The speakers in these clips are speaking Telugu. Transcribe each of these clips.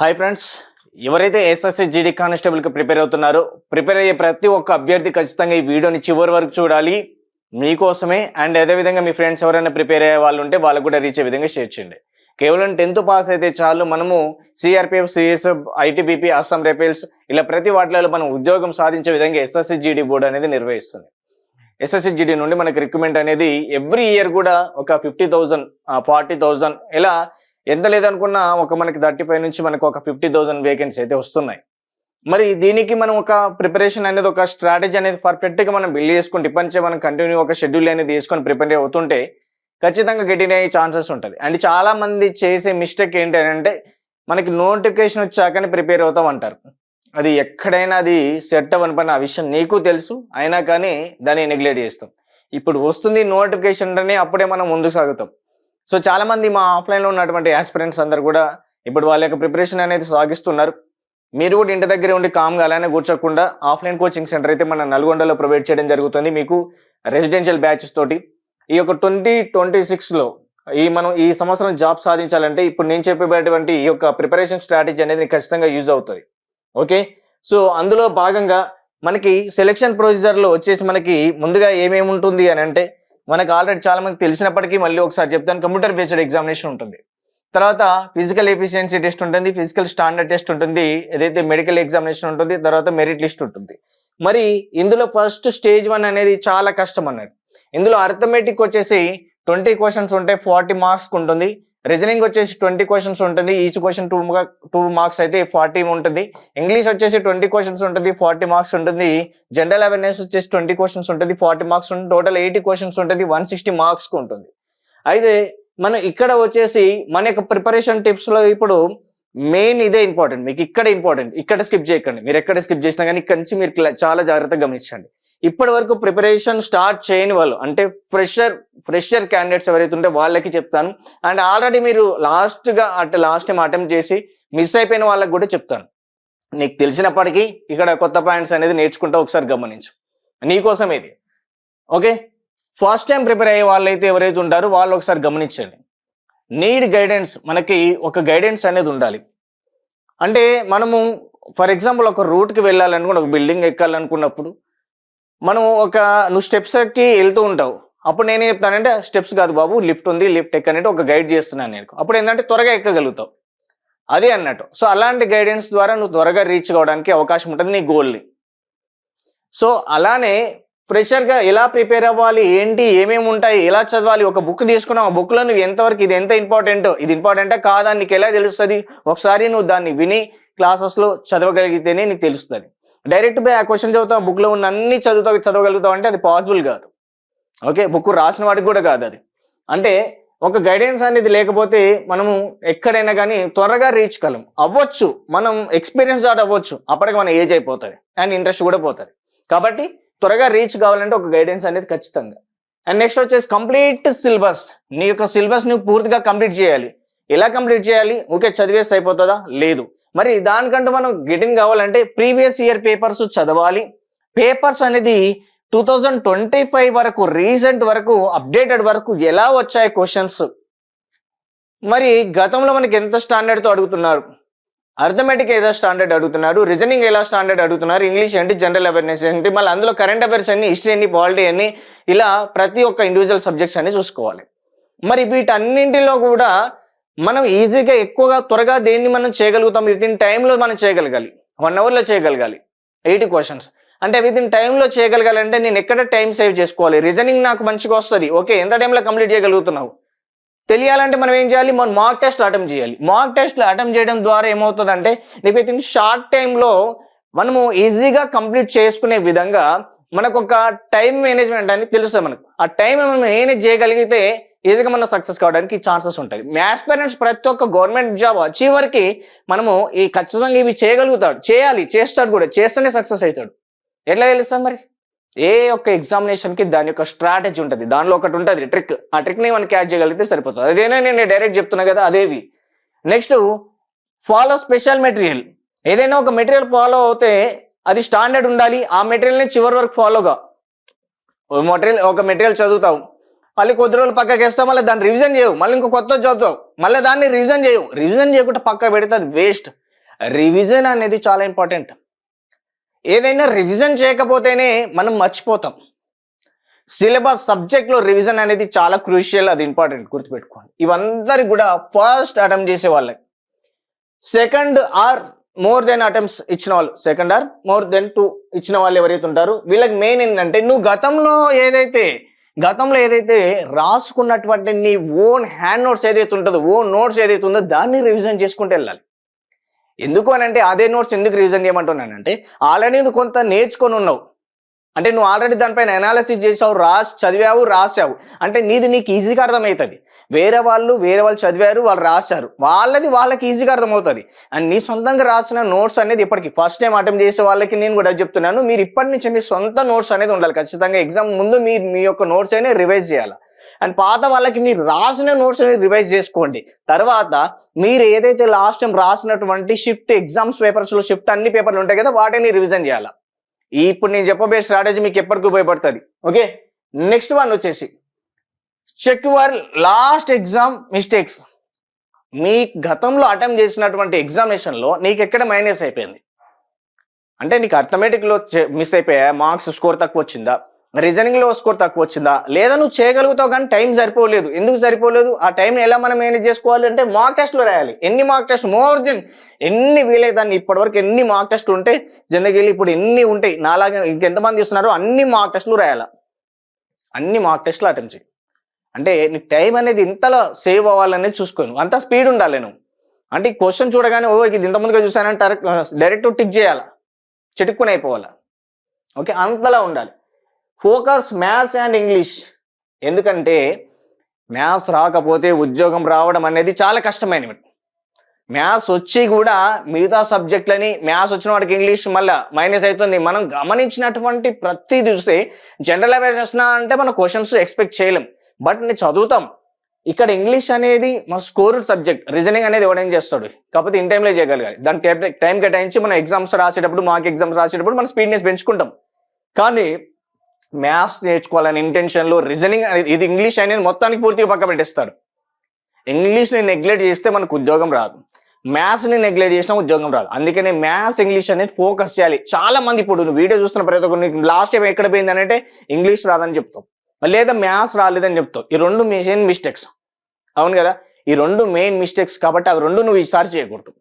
హాయ్ ఫ్రెండ్స్ ఎవరైతే ఎస్ఎస్సి జీడీ కానిస్టేబుల్కి ప్రిపేర్ అవుతున్నారో ప్రిపేర్ అయ్యే ప్రతి ఒక్క అభ్యర్థి ఖచ్చితంగా ఈ వీడియోని చివరి వరకు చూడాలి. మీకోసమే అండ్ అదేవిధంగా మీ ఫ్రెండ్స్ ఎవరైనా ప్రిపేర్ అయ్యే వాళ్ళు ఉంటే వాళ్ళకు కూడా రీచ్ అయ్యే విధంగా షేర్ చేయండి. కేవలం టెన్త్ పాస్ అయితే చాలు. మనము CRPF CSF ITBP Assam rifles ఇలా ప్రతి వాటిలో మనం ఉద్యోగం సాధించే విధంగా ఎస్ఎస్సి జీడీ బోర్డు అనేది నిర్వహిస్తుంది. ఎస్ఎస్సి జీడీ నుండి మనకి రిక్రూట్మెంట్ అనేది ఎవ్రీ ఇయర్ కూడా ఒక ఫిఫ్టీ థౌజండ్ ఫార్టీ థౌజండ్ ఇలా ఎంత లేదనుకున్నా ఒక మనకి థర్టీ ఫైవ్ నుంచి మనకు ఒక ఫిఫ్టీ థౌసండ్ వేకెన్సీ అయితే వస్తున్నాయి. మరి దీనికి మనం ఒక ప్రిపరేషన్ అనేది ఒక స్ట్రాటజీ అనేది పర్ఫెక్ట్గా మనం బిల్డ్ చేసుకుని ఇప్పటి మనం కంటిన్యూ ఒక షెడ్యూల్ అనేది వేసుకొని ప్రిపేర్ అవుతుంటే ఖచ్చితంగా గెటిన్ అయ్యే ఛాన్సెస్ ఉంటుంది. అండ్ చాలామంది చేసే మిస్టేక్ ఏంటి అంటే మనకి నోటిఫికేషన్ వచ్చాకనే ప్రిపేర్ అవుతాం అంటారు. అది ఎక్కడైనా అది సెట్ అవ్వని పని ఆ విషయం నీకు తెలుసు అయినా కానీ దాన్ని నెగ్లెక్ట్ చేస్తాం. ఇప్పుడు వస్తుంది నోటిఫికేషన్ అని అప్పుడే మనం ముందుకు సాగుతాం. సో చాలామంది మా ఆఫ్లైన్లో ఉన్నటువంటి ఆస్పిరెంట్స్ అందరు కూడా ఇప్పుడు వాళ్ళ యొక్క ప్రిపరేషన్ అనేది సాగిస్తున్నారు. మీరు కూడా ఇంటి దగ్గర ఉండి కామ్గా అలానే కూర్చోకుండా ఆఫ్లైన్ కోచింగ్ సెంటర్ అయితే మన నల్గొండలో ప్రొవైడ్ చేయడం జరుగుతుంది. మీకు రెసిడెన్షియల్ బ్యాచెస్ తోటి. ఈ యొక్క ట్వంటీ ట్వంటీ సిక్స్లో ఈ మనం ఈ సంవత్సరం జాబ్ సాధించాలంటే ఇప్పుడు నేను చెప్పేటువంటి ఈ యొక్క ప్రిపరేషన్ స్ట్రాటజీ అనేది ఖచ్చితంగా యూజ్ అవుతుంది. ఓకే సో అందులో భాగంగా మనకి సెలెక్షన్ ప్రొసీజర్లో వచ్చేసి మనకి ముందుగా ఏమేమి ఉంటుంది అని అంటే మనకు ఆల్రెడీ చాలా మంది తెలిసినప్పటికీ మళ్ళీ ఒకసారి చెప్తాను కంప్యూటర్ బేస్డ్ ఎగ్జామినేషన్ ఉంటుంది. తర్వాత ఫిజికల్ ఎఫిషియన్సీ టెస్ట్ ఉంటుంది ఫిజికల్ స్టాండర్డ్ టెస్ట్ ఉంటుంది ఏదైతే మెడికల్ ఎగ్జామినేషన్ ఉంటుంది తర్వాత మెరిట్ లిస్ట్ ఉంటుంది. మరి ఇందులో ఫస్ట్ స్టేజ్ వన్ అనేది చాలా కష్టం అన్నది ఇందులో అర్థమెటిక్ వచ్చేసి ట్వంటీ క్వశ్చన్స్ ఉంటాయి ఫార్టీ మార్క్స్ ఉంటుంది. రీజనింగ్ వచ్చేసి ట్వంటీ క్వశ్చన్స్ ఉంటుంది. Each question two two marks అయితే ఫార్టీ ఉంటుంది. ఇంగ్లీష్ వచ్చేసి ట్వంటీ క్వశ్చన్స్ ఉంటుంది ఫార్టీ మార్క్స్ ఉంటుంది. జనరల్ అవేర్నెస్ వచ్చేసి ట్వంటీ క్వశ్చన్స్ ఉంటుంది ఫార్టీ మార్క్స్ ఉంటుంది. టోటల్ ఎయిటీ క్వశ్చన్స్ ఉంటుంది వన్ సిక్స్టీ మార్క్స్ ఉంటుంది. అయితే మనం ఇక్కడ వచ్చేసి మన యొక్క ప్రిపరేషన్ టిప్స్లో ఇప్పుడు మెయిన్ ఇదే ఇంపార్టెంట్. మీకు ఇక్కడ ఇంపార్టెంట్. ఇక్కడ స్కిప్ చేయకండి. మీరు ఎక్కడ స్కిప్ చేసినా కానీ ఇక్కడ నుంచి మీరు చాలా జాగ్రత్తగా గమనించండి. ఇప్పటి వరకు ప్రిపరేషన్ స్టార్ట్ చేయని వాళ్ళు అంటే ఫ్రెషర్ ఫ్రెషర్ క్యాండిడేట్స్ ఎవరైతే ఉంటే వాళ్ళకి చెప్తాను. అండ్ ఆల్రెడీ మీరు లాస్ట్గా అంటే లాస్ట్ టైం అటెంప్ట్ చేసి మిస్ అయిపోయిన వాళ్ళకి కూడా చెప్తాను. నీకు తెలిసినప్పటికీ ఇక్కడ కొత్త పాయింట్స్ అనేది నేర్చుకుంటా ఒకసారి గమనించు. నీకోసం ఇది. ఓకే? ఫస్ట్ టైం ప్రిపేర్ అయ్యే వాళ్ళైతే ఎవరైతే ఉంటారో వాళ్ళు ఒకసారి గమనించండి. నీడ్ గైడెన్స్ మనకి ఒక గైడెన్స్ అనేది ఉండాలి. అంటే మనము ఫర్ ఎగ్జాంపుల్ ఒక రూట్కి వెళ్ళాలనుకున్న ఒక బిల్డింగ్ ఎక్కాలనుకున్నప్పుడు మనం ఒక నువ్వు స్టెప్స్కి వెళ్తూ ఉంటావు. అప్పుడు నేనేం చెప్తానంటే స్టెప్స్ కాదు బాబు లిఫ్ట్ ఉంది లిఫ్ట్ ఎక్కనంటే ఒక గైడ్ చేస్తున్నాను నేను. అప్పుడు ఏంటంటే త్వరగా ఎక్కగలుగుతావు. అదే అన్నట్టు. సో అలాంటి గైడెన్స్ ద్వారా నువ్వు త్వరగా రీచ్ కావడానికి అవకాశం ఉంటుంది నీ గోల్ని సో అలానే ఫ్రెషర్గా ఎలా ప్రిపేర్ అవ్వాలి ఏంటి ఏమేమి ఉంటాయి ఎలా చదవాలి ఒక బుక్ తీసుకున్నావు ఆ బుక్లో నువ్వు ఎంతవరకు ఇది ఎంత ఇంపార్టెంటో ఇది ఇంపార్టెంటా కాదా నీకు ఎలా తెలుస్తుంది? ఒకసారి నువ్వు దాన్ని విని క్లాసెస్లో చదవగలిగితేనే నీకు తెలుస్తుంది. డైరెక్ట్ పోయి ఆ క్వశ్చన్ చదువుతావు బుక్లో ఉన్న అన్ని చదువుతావు చదవగలుగుతావు అంటే అది పాసిబుల్ కాదు. ఓకే? బుక్ రాసిన వాడికి కూడా కాదు అది. అంటే ఒక గైడెన్స్ అనేది లేకపోతే మనము ఎక్కడైనా కానీ త్వరగా రీచ్ కలం. అవ్వచ్చు. మనం ఎక్స్పీరియన్స్ దాట్ అవ్వచ్చు. అప్పటికి మన ఏజ్ అయిపోతుంది. అండ్ ఇంట్రెస్ట్ కూడా పోతుంది. కాబట్టి త్వరగా రీచ్ కావాలంటే ఒక గైడెన్స్ అనేది ఖచ్చితంగా. అండ్ నెక్స్ట్ వచ్చేసి కంప్లీట్ సిలబస్. నీ యొక్క సిలబస్ నువ్వు పూర్తిగా కంప్లీట్ చేయాలి. ఎలా కంప్లీట్ చేయాలి? ఓకే చదివేసి అయిపోతుందా? లేదు. మరి దానికంటూ మనం గెటిన్ కావాలంటే ప్రీవియస్ ఇయర్ పేపర్స్ చదవాలి. పేపర్స్ అనేది టూ థౌజండ్ ట్వంటీ ఫైవ్ వరకు రీసెంట్ వరకు అప్డేటెడ్ వరకు ఎలా వచ్చాయి క్వశ్చన్స్ మరి గతంలో మనకి ఎంత స్టాండర్డ్తో అడుగుతున్నారు? అర్థమెటిక్ ఎలా స్టాండర్డ్ అడుగుతున్నారు రీజనింగ్ ఎలా స్టాండర్డ్ అడుగుతున్నారు ఇంగ్లీష్ ఏంటి జనరల్ అవేర్నెస్ ఏంటి మళ్ళీ అందులో కరెంట్ అఫైర్స్ అన్ని హిస్టరీ అన్ని పాలిటీ అన్ని ఇలా ప్రతి ఒక్క ఇండివిజువల్ సబ్జెక్ట్స్ అన్ని చూసుకోవాలి. మరి వీటన్నింటిలో కూడా మనం ఈజీగా ఎక్కువగా త్వరగా దేన్ని మనం చేయగలుగుతాం? విత్ ఇన్ టైంలో మనం చేయగలగాలి. వన్ అవర్లో చేయగలగాలి. ఎయిటీ క్వశ్చన్స్ అంటే విత్ ఇన్ టైంలో చేయగలగాలంటే నేను ఎక్కడ టైం సేవ్ చేసుకోవాలి? రీజనింగ్ నాకు మంచిగా వస్తుంది. ఓకే ఎంత టైంలో కంప్లీట్ చేయగలుగుతున్నావు? తెలియాలంటే మనం ఏం చేయాలి? మనం మార్క్ టెస్ట్లు అటెంప్ట్ చేయాలి. మాక్ టెస్ట్లు అటెంప్ట్ చేయడం ద్వారా ఏమవుతుందంటే నీకు విత్ ఇన్ షార్ట్ టైంలో మనము ఈజీగా కంప్లీట్ చేసుకునే విధంగా మనకు ఒక టైం మేనేజ్మెంట్ అనేది తెలుస్తుంది మనకు. ఆ టైం మనం మేనేజ్ చేయగలిగితే ఈజీగా మనం సక్సెస్ కావడానికి ఛాన్సెస్ ఉంటాయి. మ్యాథ్స్ పేరెంట్స్ ప్రతి ఒక్క గవర్నమెంట్ జాబ్ వచ్చేవరకు మనము ఈ ఖచ్చితంగా ఇవి చేయగలుగుతాడు. చేయాలి చేస్తాడు కూడా. చేస్తేనే సక్సెస్ అవుతాడు. ఎట్లా తెలుస్తుంది మరి? ఏ ఒక్క ఎగ్జామినేషన్కి దాని యొక్క స్ట్రాటజీ ఉంటుంది. దానిలో ఒకటి ఉంటుంది ట్రిక్. ఆ ట్రిక్ని మనం క్యాచ్ చేయగలిగితే సరిపోతుంది. అదేనా నేను డైరెక్ట్ చెప్తున్నా కదా అదేవి. Next follow special material. ఏదైనా ఒక మెటీరియల్ ఫాలో అవుతే అది స్టాండర్డ్ ఉండాలి. ఆ మెటీరియల్ని చివరి వరకు ఫాలోగా. మెటీరియల్ ఒక మెటీరియల్ చదువుతావు మళ్ళీ కొద్ది రోజులు పక్కకి వేస్తావు మళ్ళీ దాన్ని రివిజన్ చేయవు. మళ్ళీ ఇంకో కొత్త చదువుతావు మళ్ళీ దాన్ని రివిజన్ చేయవు. రివిజన్ చేయకుండా పక్క పెడితే అది వేస్ట్ రివిజన్ అనేది చాలా ఇంపార్టెంట్ ఏదైనా రివిజన్ చేయకపోతేనే మనం మర్చిపోతాం. సిలబస్ సబ్జెక్ట్లో రివిజన్ అనేది చాలా క్రూషియల్ అది ఇంపార్టెంట్ గుర్తుపెట్టుకోండి. ఇవందరికి కూడా ఫస్ట్ అటెంప్ట్ చేసే వాళ్ళకి second or more than attempts ఇచ్చిన వాళ్ళు. Second or more than two ఇచ్చిన వాళ్ళు ఎవరైతే ఉంటారు వీళ్ళకి మెయిన్ ఏంటంటే నువ్వు గతంలో ఏదైతే గతంలో ఏదైతే రాసుకున్నటువంటి నీ ఓన్ హ్యాండ్ నోట్స్ ఏదైతే ఉంటుందో ఓన్ నోట్స్ ఏదైతే ఉందో దాన్ని రివిజన్ చేసుకుంటూ వెళ్ళాలి. ఎందుకు అని అంటే అదే నోట్స్ ఎందుకు రివిజన్ చేయమంటున్నానంటే ఆల్రెడీ నువ్వు కొంత నేర్చుకొని ఉన్నావు. అంటే నువ్వు ఆల్రెడీ దానిపైన అనాలిసిస్ చేసావు రాసి చదివావు రాసావు. అంటే నీది నీకు ఈజీగా అర్థమవుతుంది. వేరే వాళ్ళు వేరే వాళ్ళు చదివారు వాళ్ళు రాశారు. వాళ్ళది వాళ్ళకి ఈజీగా అర్థమవుతుంది. అండ్ నీ సొంతంగా రాసిన నోట్స్ అనేది ఇప్పటికి ఫస్ట్ టైం అటెంప్ట్ చేసే వాళ్ళకి నేను కూడా చెప్తున్నాను. మీరు ఇప్పటి నుంచి మీ సొంత నోట్స్ అనేది ఉండాలి. ఖచ్చితంగా ఎగ్జామ్ ముందు మీరు మీ యొక్క నోట్స్ అనేది రివైజ్ చేయాలి. అండ్ పాత వాళ్ళకి మీరు రాసిన నోట్స్ అనేది రివైజ్ చేసుకోండి. తర్వాత మీరు ఏదైతే లాస్ట్ టైం రాసినటువంటి షిఫ్ట్ ఎగ్జామ్స్ పేపర్స్లో షిఫ్ట్ అన్ని పేపర్లు ఉంటాయి కదా వాటిని రివిజన్ చేయాలి. ఇప్పుడు నేను చెప్పబోయే స్ట్రాటజీ మీకు ఎప్పటికీ ఉపయోగపడుతుంది. ఓకే? నెక్స్ట్ వన్ వచ్చేసి check your last exam mistakes మీ గతంలో అటెంప్ట్ చేసినటువంటి ఎగ్జామినేషన్లో నీకు ఎక్కడ మైనస్ అయిపోయింది? అంటే నీకు అర్థమెటిక్లో మిస్ అయిపోయా? మార్క్స్ స్కోర్ తక్కువ వచ్చిందా? రీజనింగ్లో స్కోర్ తక్కువ వచ్చిందా? లేదా నువ్వు చేయగలుగుతావు కానీ టైం సరిపోలేదు. ఎందుకు సరిపోలేదు? ఆ టైంని ఎలా మనం మేనేజ్ చేసుకోవాలి అంటే మార్క్ టెస్ట్లో రాయాలి. ఎన్ని మార్క్ టెస్ట్ మోర్ దెన్ ఎన్ని వీలైదాన్ని ఇప్పటివరకు ఎన్ని మార్క్ టెస్ట్లు ఉంటే జిందగీలు ఇప్పుడు ఎన్ని ఉంటాయి? నాలాగా ఇంకెంతమంది ఇస్తున్నారో అన్ని మార్క్ టెస్ట్లు రాయాలి? అన్ని మార్క్ టెస్ట్లు అటెంప్ట్ చేయి. అంటే నీ టైం అనేది ఇంతలో సేవ్ అవ్వాలనేది చూసుకోను. అంత స్పీడ్ ఉండాలి నువ్వు అంటే ఈ క్వశ్చన్ చూడగానే ఓ ఇది ఇంతమందిగా చూసానంటే డైరెక్ట్ టిక్ చేయాలా? చెటుక్కుని అయిపోవాలా? ఓకే అంతలా ఉండాలి. ఫోకస్ మ్యాథ్స్ అండ్ ఇంగ్లీష్ ఎందుకంటే మ్యాథ్స్ రాకపోతే ఉద్యోగం రావడం అనేది చాలా కష్టమైనవి. మ్యాథ్స్ వచ్చి కూడా మిగతా సబ్జెక్టులని మ్యాథ్స్ వచ్చిన వాడికి ఇంగ్లీష్ మళ్ళీ మైనస్ అవుతుంది. మనం గమనించినటువంటి ప్రతి చూస్తే జనరల్ అవేర్నెస్ అంటే మనం క్వశ్చన్స్ ఎక్స్పెక్ట్ చేయలేం. బట్ నేను చదువుతాం. ఇక్కడ ఇంగ్లీష్ అనేది మన స్కోర్ సబ్జెక్ట్ రీజనింగ్ అనేది ఎవడేం చేస్తాడు? కాకపోతే ఇన్ టైంలో చేయగలగాలి. దాని టైం కేటాయించి మనం ఎగ్జామ్స్ రాసేటప్పుడు మాకు ఎగ్జామ్స్ రాసేటప్పుడు మన స్పీడ్నెస్ పెంచుకుంటాం. కానీ మ్యాథ్స్ నేర్చుకోవాలని ఇంటెన్షన్లో రీజనింగ్ అనేది ఇది ఇంగ్లీష్ అనేది మొత్తానికి పూర్తిగా పక్క పెట్టేస్తాడు ఇంగ్లీష్ని నెగ్లెక్ట్ చేస్తే మనకు ఉద్యోగం రాదు. మ్యాథ్స్ని నెగ్లెక్ట్ చేసినా ఉద్యోగం రాదు. అందుకనే మ్యాథ్స్ ఇంగ్లీష్ అనేది ఫోకస్ చేయాలి. చాలా మంది ఇప్పుడు నువ్వు వీడియో చూస్తున్న ప్రతి ఒక్కరు లాస్ట్ టైం ఎక్కడ పోయింది అంటే ఇంగ్లీష్ రాదని చెప్తావు లేదా మ్యాథ్స్ రాలేదని చెప్తావు. ఈ రెండు మెయిన్ మిస్టేక్స్ అవును కదా? ఈ రెండు మెయిన్ మిస్టేక్స్ కాబట్టి అవి రెండు నువ్వు ఈసారి చేయకూడదు.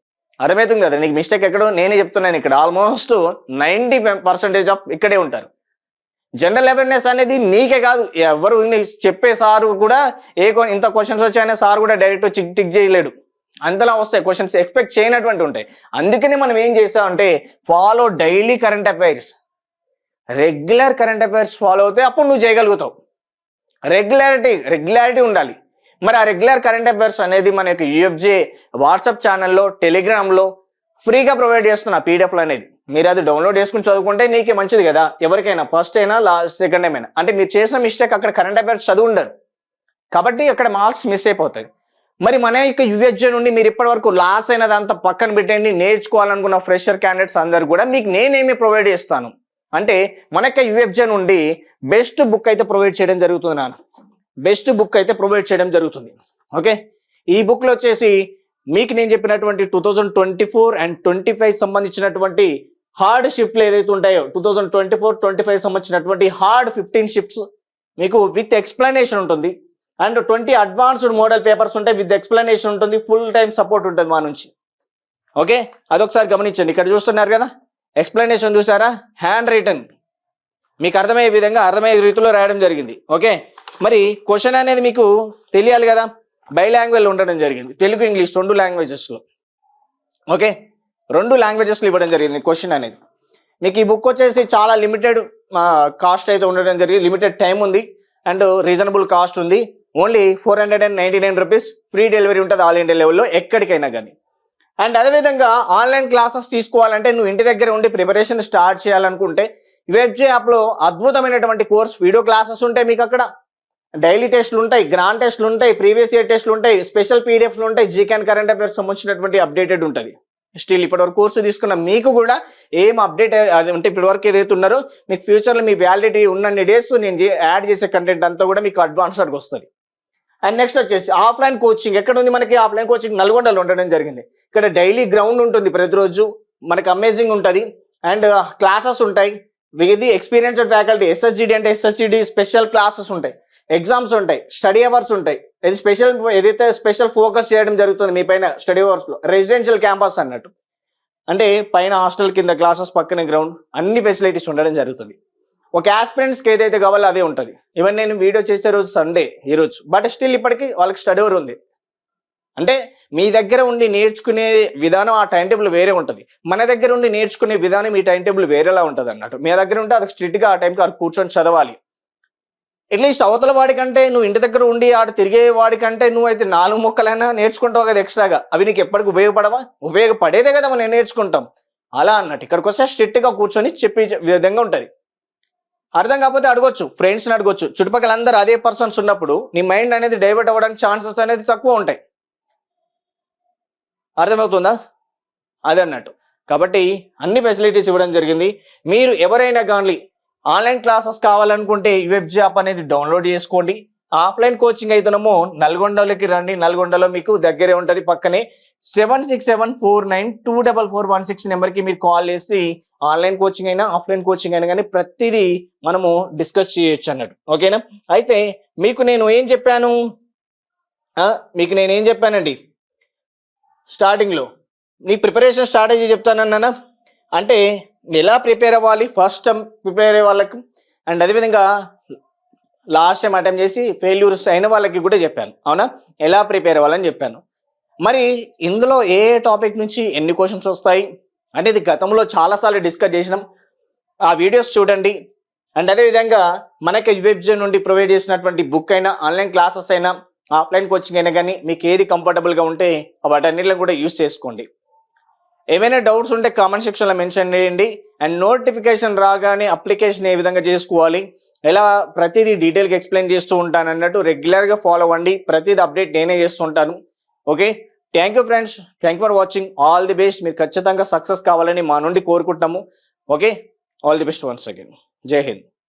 అర్థమవుతుంది కదా? నీకు మిస్టేక్ ఎక్కడో నేనే చెప్తున్నాను ఇక్కడ. ఆల్మోస్ట్ నైంటీ పర్సెంటేజ్ ఆఫ్ ఇక్కడే ఉంటారు. జనరల్ అవేర్నెస్ అనేది నీకే కాదు. ఎవరు చెప్పే సారు కూడా ఏ ఇంత క్వశ్చన్స్ వచ్చాయనే సార్ కూడా డైరెక్ట్ చిక్ టిక్ చేయలేడు. అంతలా వస్తాయి. క్వశ్చన్స్ ఎక్స్పెక్ట్ చేయనటువంటి ఉంటాయి. అందుకనే మనం ఏం చేసామంటే follow daily current affairs regular current affairs follow అవుతాయి అప్పుడు నువ్వు చేయగలుగుతావు. రెగ్యులారిటీ రెగ్యులారిటీ ఉండాలి. మరి ఆ రెగ్యులర్ కరెంట్ అఫైర్స్ అనేది మన యొక్క యూఎఫ్జే వాట్సాప్ ఛానల్లో టెలిగ్రామ్లో ఫ్రీగా ప్రొవైడ్ చేస్తున్నా పీడిఎఫ్లు అనేది. మీరు అది డౌన్లోడ్ చేసుకుని చదువుకుంటే నీకే మంచిది కదా. ఎవరికైనా ఫస్ట్ అయినా లాస్ట్ సెకండ్ టైం అయినా. అంటే మీరు చేసిన మిస్టేక్ అక్కడ కరెంట్ అఫైర్స్ చదువు ఉండరు కాబట్టి అక్కడ మార్క్స్ మిస్ అయిపోతాయి. మరి మన యొక్క యుఎస్జే నుండి మీరు ఇప్పటి వరకు లాస్ అయినదంతా పక్కన పెట్టండి. నేర్చుకోవాలనుకున్న ఫ్రెషర్ క్యాండిడేట్స్ అందరు కూడా మీకు నేనేమి ప్రొవైడ్ చేస్తాను? అంటే మన యొక్క నుండి బెస్ట్ బుక్ అయితే ప్రొవైడ్ చేయడం జరుగుతుంది నాన్న. బెస్ట్ బుక్ అయితే ప్రొవైడ్ చేయడం జరుగుతుంది. ఓకే? ఈ బుక్లో వచ్చేసి మీకు నేను చెప్పినటువంటి two thousand twenty four and twenty five సంబంధించినటువంటి హార్డ్ షిఫ్ట్లు ఏదైతే ఉంటాయో two thousand twenty four twenty five సంబంధించినటువంటి హార్డ్ ఫిఫ్టీన్ షిఫ్ట్స్ మీకు విత్ ఎక్స్ప్లెనేషన్ ఉంటుంది. And twenty advanced model papers ఉంటాయి విత్ ఎక్స్ప్లెనేషన్ ఉంటుంది ఫుల్ టైం సపోర్ట్ ఉంటుంది మా నుంచి. ఓకే? అదొకసారి గమనించండి. ఇక్కడ చూస్తున్నారు కదా? ఎక్స్ప్లెనేషన్ చూసారా హ్యాండ్ రిటర్న్ మీకు అర్థమయ్యే విధంగా అర్థమయ్యే రీతిలో రాయడం జరిగింది. ఓకే మరి క్వశ్చన్ అనేది మీకు తెలియాలి కదా? బై లాంగ్వేజ్ ఉండడం జరిగింది. తెలుగు ఇంగ్లీష్ రెండు లాంగ్వేజెస్లో ఓకే రెండు లాంగ్వేజెస్లో ఇవ్వడం జరిగింది క్వశ్చన్ అనేది. మీకు ఈ బుక్ వచ్చేసి చాలా లిమిటెడ్ కాస్ట్ అయితే ఉండడం జరిగింది. లిమిటెడ్ టైం ఉంది. అండ్ రీజనబుల్ కాస్ట్ ఉంది. Only four hundred and ninety nine rupees free delivery ఉంటుంది ఆల్ ఇండియా లెవెల్లో ఎక్కడికైనా కానీ. అండ్ అదేవిధంగా ఆన్లైన్ క్లాసెస్ తీసుకోవాలంటే నువ్వు ఇంటి దగ్గర ఉండి ప్రిపరేషన్ స్టార్ట్ చేయాలనుకుంటే వెబ్జే యాప్లో అద్భుతమైనటువంటి కోర్స్ వీడియో క్లాసెస్ ఉంటాయి మీకు అక్కడ. డైలీ టెస్ట్లు ఉంటాయి గ్రాండ్ టెస్ట్లు ఉంటాయి ప్రీవియస్ ఇయర్ టెస్ట్లు ఉంటాయి స్పెషల్ పీడిఎఫ్లు ఉంటాయి జీకే అండ్ కరెంట్ అఫైర్స్ సంబంధించినటువంటి అప్డేటెడ్ ఉంటుంది. స్టిల్ ఇప్పటివరకు కోర్సు తీసుకున్న మీకు కూడా ఏం అప్డేట్ అంటే ఇప్పటివరకు ఏదైతే ఉన్నారో మీకు ఫ్యూచర్లో మీ వ్యాలిడిటీ ఉన్నన్ని డేస్ నేను యాడ్ చేసే కంటెంట్ అంతా కూడా మీకు అడ్వాన్స్డ్గా వస్తుంది. అండ్ నెక్స్ట్ వచ్చేసి ఆఫ్లైన్ కోచింగ్ ఎక్కడ ఉంది మనకి? ఆఫ్లైన్ కోచింగ్ నల్గొండలో ఉండడం జరిగింది. ఇక్కడ డైలీ గ్రౌండ్ ఉంటుంది ప్రతిరోజు. మనకి అమేజింగ్ ఉంటుంది. అండ్ క్లాసెస్ ఉంటాయి. ఇది ఎక్స్పీరియన్స్డ్ ఫ్యాకల్టీ ఎస్ఎస్జిడి అంటే ఎస్ఎస్జిడి స్పెషల్ క్లాసెస్ ఉంటాయి. ఎగ్జామ్స్ ఉంటాయి. స్టడీ అవర్స్ ఉంటాయి. ఇది స్పెషల్ ఏదైతే స్పెషల్ ఫోకస్ చేయడం జరుగుతుంది మీ పైన స్టడీ అవర్స్లో రెసిడెన్షియల్ క్యాంపస్ అన్నట్టు. అంటే పైన హాస్టల్ కింద క్లాసెస్ పక్కన గ్రౌండ్ అన్ని ఫెసిలిటీస్ ఉండడం జరుగుతుంది. ఒక ఆస్పిరెంట్స్కి ఏదైతే కావాలో అదే ఉంటుంది. ఈవెన్ నేను వీడియో చేసే రోజు సండే ఈరోజు బట్ స్టిల్ ఇప్పటికీ వాళ్ళకి స్టడీ అవర్ ఉంది. అంటే మీ దగ్గర ఉండి నేర్చుకునే విధానం ఆ టైం టేబుల్ వేరే ఉంటుంది. మన దగ్గర ఉండి నేర్చుకునే విధానం ఈ టైం టేబుల్ వేరేలా ఉంటుంది అన్నట్టు. మీ దగ్గర ఉంటే అది స్ట్రిక్ట్గా ఆ టైంకి అది కూర్చొని చదవాలి. అట్లీస్ట్ అవతల వాడికంటే నువ్వు ఇంటి దగ్గర ఉండి ఆడ తిరిగే వాడికంటే నువ్వు అయితే నాలుగు మొక్కలైనా నేర్చుకుంటావు కదా ఎక్స్ట్రాగా అవి నీకు ఎప్పటికి ఉపయోగపడవా? ఉపయోగపడేదే కదా మనం నేర్చుకుంటాం. అలా అన్నట్టు ఇక్కడికి వస్తే స్ట్రిక్ట్గా కూర్చొని చెప్పే విధంగా ఉంటుంది. అర్థం కాకపోతే అడగొచ్చు ఫ్రెండ్స్ని అడగొచ్చు. చుట్టుపక్కల అందరూ అదే పర్సన్స్ ఉన్నప్పుడు నీ మైండ్ అనేది డైవర్ట్ అవ్వడానికి ఛాన్సెస్ అనేది తక్కువ ఉంటాయి. అర్థమవుతుందా? అదే అన్నట్టు. కాబట్టి అన్ని ఫెసిలిటీస్ ఇవ్వడం జరిగింది. మీరు ఎవరైనా కానీ ఆన్లైన్ క్లాసెస్ కావాలనుకుంటే ఈ వెబ్ జాప్ అనేది డౌన్లోడ్ చేసుకోండి. ఆఫ్లైన్ కోచింగ్ అయితేనేమో నల్గొండలోకి రండి. నల్గొండలో మీకు దగ్గరే ఉంటుంది. పక్కనే seven six seven four nine two double four one six నెంబర్కి మీరు కాల్ చేసి ఆన్లైన్ కోచింగ్ అయినా ఆఫ్లైన్ కోచింగ్ అయినా కానీ ప్రతిదీ మనము డిస్కస్ చేయొచ్చు అన్నట్టు. ఓకేనా? అయితే మీకు నేను ఏం చెప్పాను? మీకు నేను ఏం చెప్పానండి? స్టార్టింగ్లో నీ ప్రిపరేషన్ స్ట్రాటజీ చెప్తానన్నా అంటే ఎలా ప్రిపేర్ అవ్వాలి? ఫస్ట్ టైం ప్రిపేర్ అయ్యే వాళ్ళకి అండ్ అదేవిధంగా లాస్ట్ టైం అటెంప్ట్ చేసి ఫెయిల్యూర్స్ అయిన వాళ్ళకి కూడా చెప్పాను. అవునా? ఎలా ప్రిపేర్ అవ్వాలని చెప్పాను. మరి ఇందులో ఏ టాపిక్ నుంచి ఎన్ని క్వశ్చన్స్ వస్తాయి అంటే ఇది గతంలో చాలాసార్లు డిస్కస్ చేసినాం. ఆ వీడియోస్ చూడండి. అండ్ అదేవిధంగా మనకి వెబ్జైట్ నుండి ప్రొవైడ్ చేసినటువంటి బుక్ అయినా ఆన్లైన్ క్లాసెస్ అయినా ఆఫ్లైన్ కోచింగ్ అయినా కానీ మీకు ఏది కంఫర్టబుల్గా ఉంటే వాటన్నిటిని కూడా యూస్ చేసుకోండి. ఏమైనా డౌట్స్ ఉంటే కామెంట్ సెక్షన్లో మెన్షన్ చేయండి. అండ్ నోటిఫికేషన్ రాగానే అప్లికేషన్ ఏ విధంగా చేసుకోవాలి? ఇలా ప్రతిదీ డీటెయిల్గా ఎక్స్ప్లెయిన్ చేస్తూ ఉంటాను అన్నట్టు రెగ్యులర్గా ఫాలో అవ్వండి. ప్రతిదీ అప్డేట్ నేనే చేస్తుంటాను. Okay? Thank you friends thank for watching all the best మీరు ఖచ్చితంగా సక్సెస్ కావాలని మా నుండి కోరుకుంటాము okay? All the best once again Jai Hind